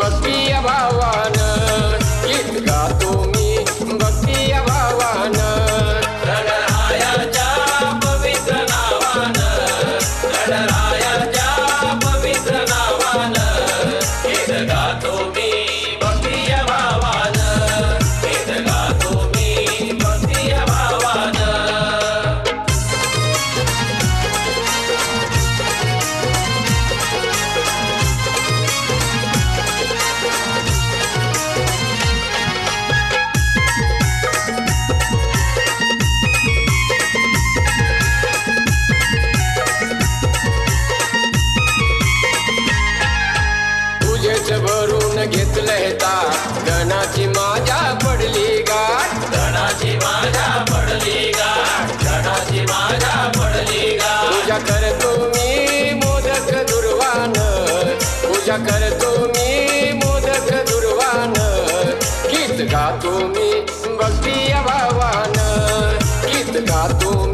गातो मी घेतलंय माझ्या पडली गाठ. गणाची माझ्या पडली गाठ. गणाची माझ्या पडली गाठ. पूजा करतो मी मोदक दुर्वान. पूजा करतो मी मोदक दुर्वान. गीत गातो मी भक्ती भावान. गीत गातो मी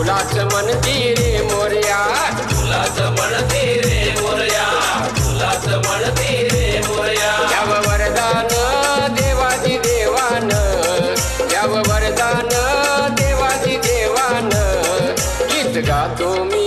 तुलाच म्हणती रे मोर्या. तुलाच म्हणते रे मोरया. तुलाच म्हणते रे मोरया. वरदान देवाजी देवान. द्याव वरदान देवाजी देवान. गीत गातो मी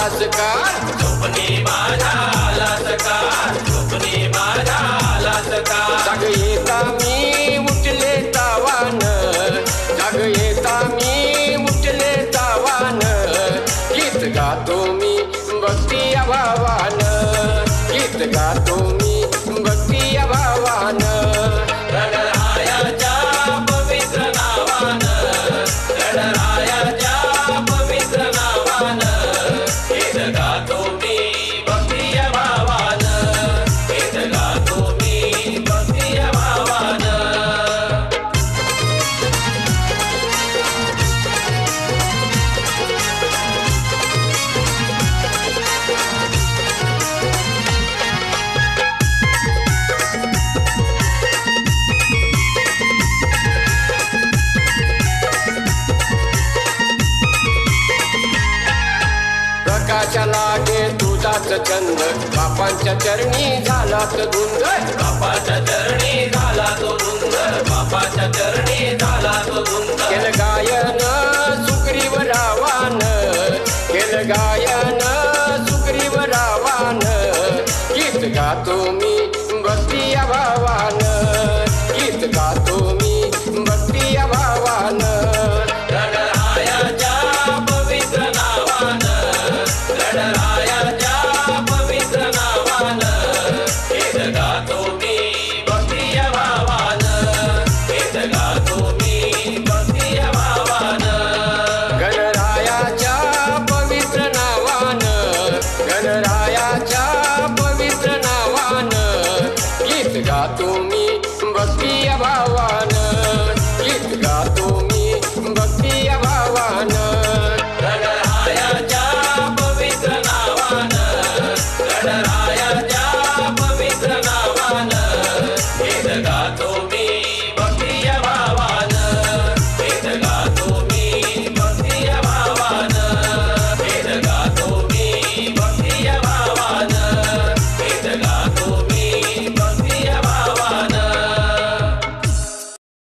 आलास चंद बापांच्या चरणी झाला तो धुंद बापाच्या चरणी झाला तो धुंद बापाच्या चरणी झाला तो धुंद केल गायन सुग्रीव रावान. केल गायन सुग्रीव रावान. गीत गातो मी तुम्ही भक्ती भावान.